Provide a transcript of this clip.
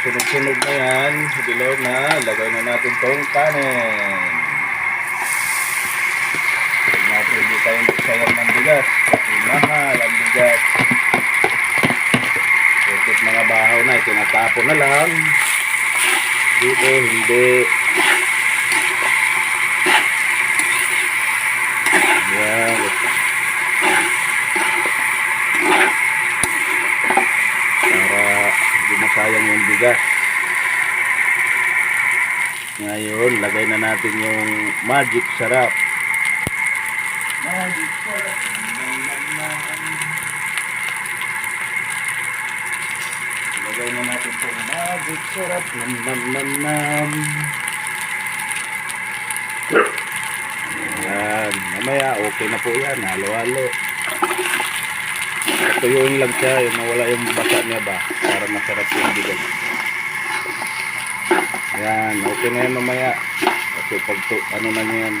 sunog na yan, dilaw na, lagay na natin tong kanin. Huwag natin hindi tayo magsayang ng bigas. Kasi mahal ang bigas. Porkit mga bahaw na, itinatapon na lang. Dito, hindi. Yan. Para masayang yung bigas. Ngayon, lagay na natin yung magic sarap. Magic sarap. Lagay na natin itong magic sarap. Nam nam nam nam. Yan. Mamaya, okay na po yan. Halo-halo. Tuyuin lang siya. Yung mawala yung basa niya ba. Para masarap yung bigas. Yan. Okay na yan mamaya. Kasi pag to, ano na yan.